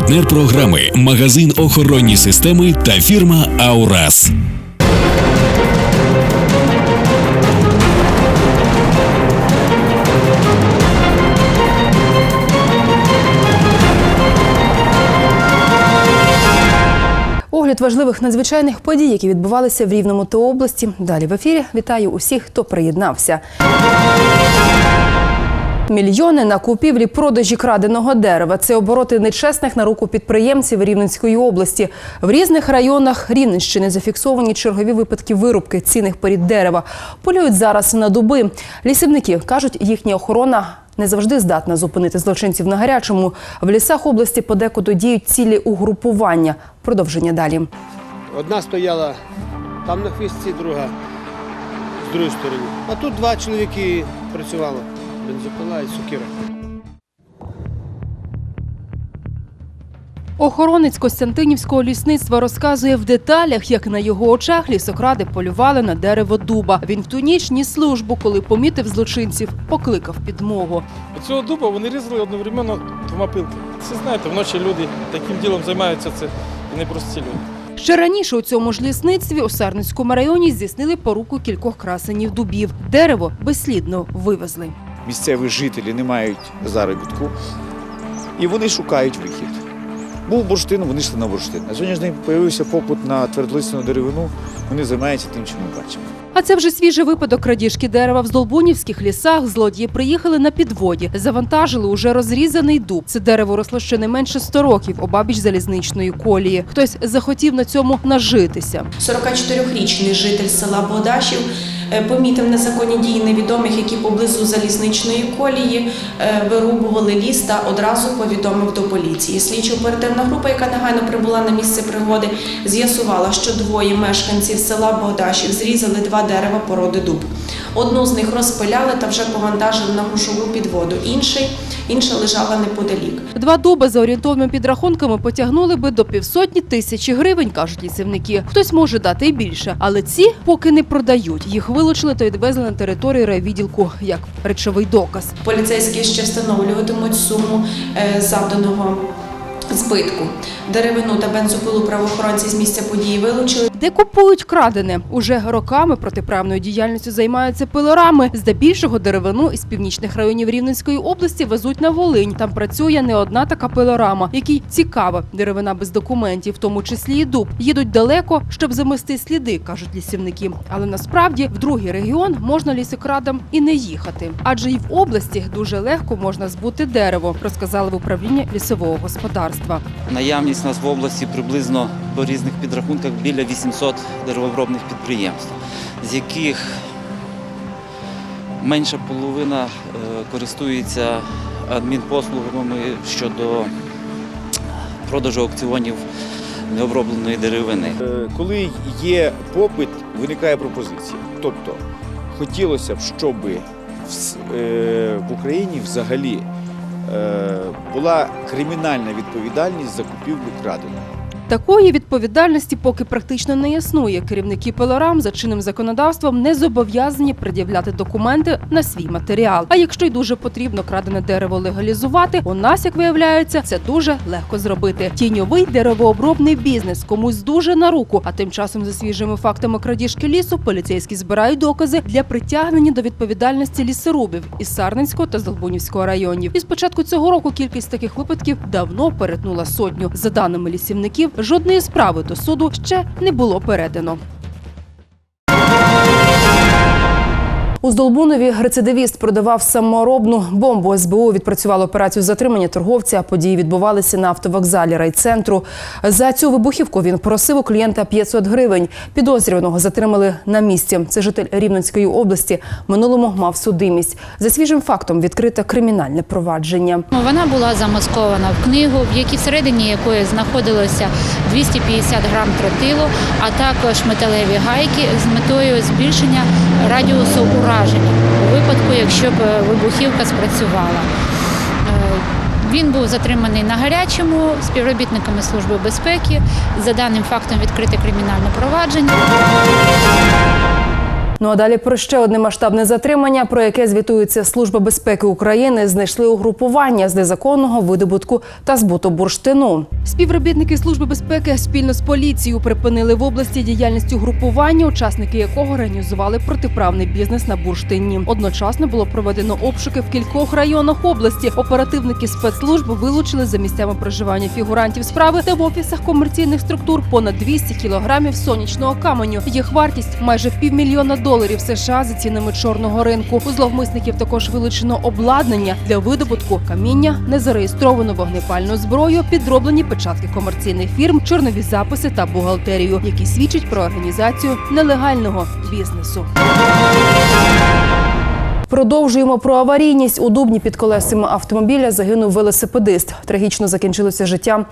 Партнер програми магазин охоронні системи та фірма Аурас. Огляд важливих надзвичайних подій, які відбувалися в Рівному та області. Далі в ефірі вітаю усіх, хто приєднався. Мільйони на купівлі продажі краденого дерева. Це обороти нечесних на руку підприємців Рівненської області. В різних районах Рівненщини зафіксовані чергові випадки вирубки цінних порід дерева. Полюють зараз на дуби. Лісівники кажуть, їхня охорона не завжди здатна зупинити злочинців на гарячому. В лісах області подекуди діють цілі угрупування. Продовження далі. Одна стояла там на хвістці, друга з другої сторони. А тут два чоловіки працювали. Бензопила і сокира. Охоронець Костянтинівського лісництва розказує в деталях, як на його очах лісокради полювали на дерево дуба. Він в ту ніч ніс службу, коли помітив злочинців, покликав підмогу. Цього дуба вони різали одновременно двома пилками. Це знаєте, вночі люди таким ділом займаються це і не прості люди. Ще раніше у цьому ж лісництві у Сарненському районі здійснили поруку кількох красенів дубів. Дерево безслідно вивезли. Місцеві жителі не мають заробітку і вони шукають вихід. Був бурштин, вони йшли на бурштин. На сьогоднішній день з'явився попит на твердолисну деревину, вони займаються тим, чим ми бачимо. А це вже свіжий випадок крадіжки дерева в Здолбунівських лісах. Злодії приїхали на підводі, завантажили уже розрізаний дуб. Це дерево росло ще не менше 100 років обабіч залізничної колії. Хтось захотів на цьому нажитися. 44-річний житель села Богдашів е, помітив незаконні дії невідомих, які поблизу залізничної колії е, вирубували ліс та одразу повідомив до поліції. Слідчо-оперативна група, яка негайно прибула на місце пригоди, з'ясувала, що двоє мешканців села Богдашів зрізали два дерева породи дуб. Одну з них розпиляли та вже повантажили на гушову підводу. Інший інша лежала неподалік. Два доби за орієнтовними підрахунками потягнули би до півсотні тисячі гривень, кажуть лісівники. Хтось може дати і більше, але ці поки не продають. Їх вилучили та відвезли на територію райвідділку як речовий доказ. Поліцейські ще встановлюватимуть суму е, завданого збитку. Деревину та бензопилу правоохоронці з місця події вилучили. Де купують крадене? Уже роками протиправною діяльністю займаються пилорами. Здебільшого деревину із північних районів Рівненської області везуть на Волинь. Там працює не одна така пилорама, якій цікава деревина без документів, в тому числі і дуб. Їдуть далеко, щоб замести сліди, кажуть лісівники. Але насправді в другий регіон можна лісокрадам і не їхати, адже і в області дуже легко можна збути дерево, розказали в управлінні лісового господарства. Наявність у нас в області приблизно по різних підрахунках біля 800 деревообробних підприємств, з яких менша половина е, користується адмінпослугами щодо продажу аукціонів необробленої деревини. Е, Коли є попит, виникає пропозиція. Тобто хотілося б, щоб в е, в Україні взагалі була кримінальна відповідальність за купівлю краденого. Такої відповідальності поки практично не існує. Керівники пилорам за чинним законодавством не зобов'язані пред'являти документи на свій матеріал. А якщо й дуже потрібно крадене дерево легалізувати, у нас, як виявляється, це дуже легко зробити. Тіньовий деревообробний бізнес комусь дуже на руку. А тим часом за свіжими фактами крадіжки лісу поліцейські збирають докази для притягнення до відповідальності лісорубів із Сарненського та Здолбунівського районів. І з початку цього року кількість таких випадків давно перетнула сотню. За даними лісівників, жодної справи до суду ще не було передано. Здолбунові рецидивіст продавав саморобну бомбу. СБУ відпрацювало операцію затримання торговця. Події відбувалися на автовокзалі райцентру. За цю вибухівку він просив у клієнта 500 гривень. Підозрюваного затримали на місці. Це житель Рівненської області. Минулому мав судимість. За свіжим фактом відкрите кримінальне провадження. Вона була замаскована в книгу, в якій всередині якої знаходилося 250 грам тротилу, а також металеві гайки з метою збільшення радіусу ураження у випадку, якщо б е, вибухівка спрацювала. Е, Він був затриманий на гарячому співробітниками Служби безпеки. За даним фактом відкрите кримінальне провадження. Ну а далі про ще одне масштабне затримання, про яке звітується Служба безпеки України, знайшли угрупування з незаконного видобутку та збуту бурштину. Співробітники служби безпеки спільно з поліцією припинили в області діяльність угрупування, учасники якого організували протиправний бізнес на бурштині. Одночасно було проведено обшуки в кількох районах області. Оперативники спецслужб вилучили за місцями проживання фігурантів справи та в офісах комерційних структур понад 200 кілограмів сонячного каменю. Їх вартість майже півмільйона доларів США за цінами чорного ринку. У зловмисників також вилучено обладнання для видобутку каміння, незареєстровану вогнепальну зброю, підроблені печатки комерційних фірм, чорнові записи та бухгалтерію, які свідчать про організацію нелегального бізнесу. Продовжуємо про аварійність. У Дубні під колесами автомобіля загинув велосипедист. Трагічно закінчилося життя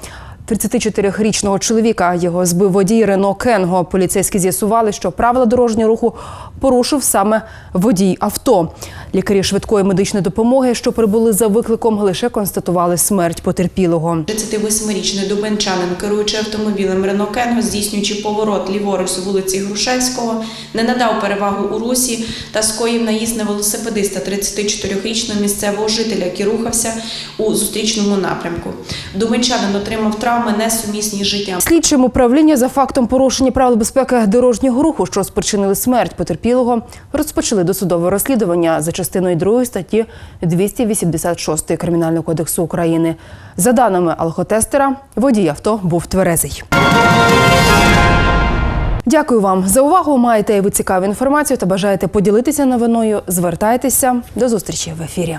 34-річного чоловіка. Його збив водій Рено Кенго. Поліцейські з'ясували, що правила дорожнього руху порушив саме водій авто. Лікарі швидкої медичної допомоги, що прибули за викликом, лише констатували смерть потерпілого. 38-річний дубенчанин, керуючи автомобілем Рено Кенго, здійснюючи поворот ліворуч з вулиці Грушевського, не надав перевагу у русі та скоїв наїзд на велосипедиста 34-річного місцевого жителя, який рухався у зустрічному напрямку. Дубенчанин отримав травми несумісні з життям. Слідчим управління за фактом порушення правил безпеки дорожнього руху, що спричинили смерть потерпілого, розпочали досудове розслідування за частиною 2 статті 286 Кримінального кодексу України. За даними алкотестера, водій авто був тверезий. Дякую вам за увагу. Маєте ви цікаву інформацію та бажаєте поділитися новиною. Звертайтеся до зустрічі в ефірі.